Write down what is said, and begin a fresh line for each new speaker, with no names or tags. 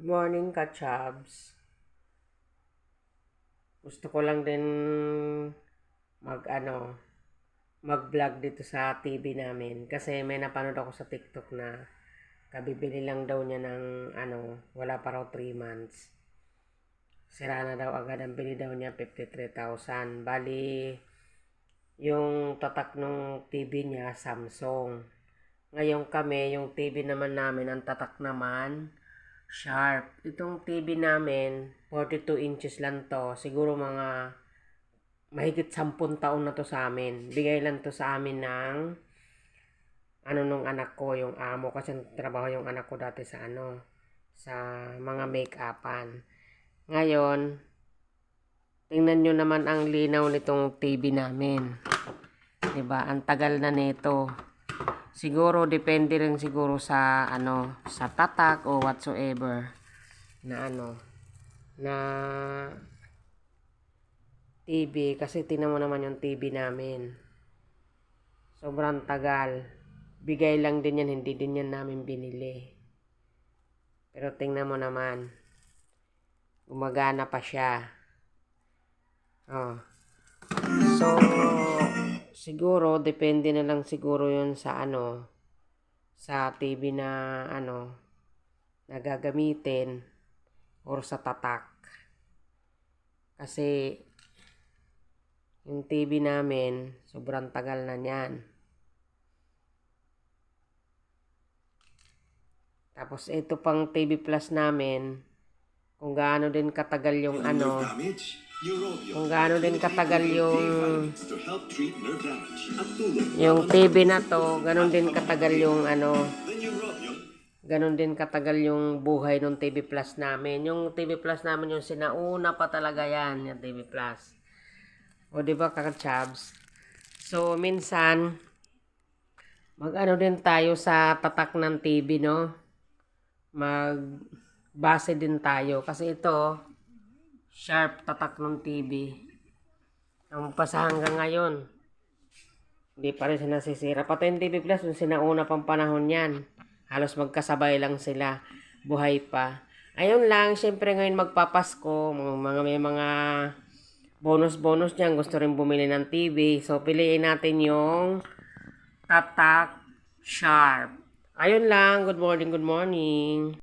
Good morning, Kachabs. Gusto ko lang din mag ano, mag-vlog dito sa TV namin kasi may napanood ako sa TikTok na kabibili lang daw niya ng ano, wala pa raw 3 months. Sira na daw agad ang bili daw niya 53,000. Bali yung tatak ng TV niya Samsung. Ngayon kami, yung TV naman namin, ang tatak naman, Sharp. Itong TV namin, 42 inches lang to. Siguro mga mahigit 10 taon na to sa amin. Bigay lang to sa amin ng ano nung anak ko, yung amo. Kasi trabaho yung anak ko dati sa ano, sa mga make-upan. Ngayon, tingnan nyo naman ang linaw nitong TV namin. 'Di ba Ang tagal na nito. Siguro depende rin siguro sa ano, sa tatak o whatsoever na ano na TV kasi tingnan mo naman yung TV namin. Sobrang tagal. Bigay lang din yan, hindi din yan namin binili. Pero tingnan mo naman. Gumagana pa siya. Oh. So, siguro, depende na lang siguro yun sa ano, sa TV na ano, na gagamitin or sa tatak. Kasi, yung TV namin, sobrang tagal na niyan. Tapos, ito pang TV Plus namin, kung gaano din katagal yung ano, kung gaano din katagal yung yung TV na to, ganun din katagal yung ano, ganun din katagal yung buhay ng TV Plus namin. Yung TV Plus namin yung sinauna pa talaga yan, yung TV Plus. O di ba kakachabs? So minsan mag-ano din tayo sa tatak ng TV, no? Mag base din tayo kasi ito sharp tatak ng TV. Ang pasa hanggang ngayon. Hindi pa rin siya nasisira. Pati yung TV Plus, yung sinauna pang panahon yan. Halos magkasabay lang sila. Buhay pa. Ayun lang, syempre ngayon magpapasko. Mga, mga may mga bonus-bonus dyan. Gusto rin bumili ng TV. So, piliin natin yung Tatak Sharp. Ayun lang. Good morning, good morning.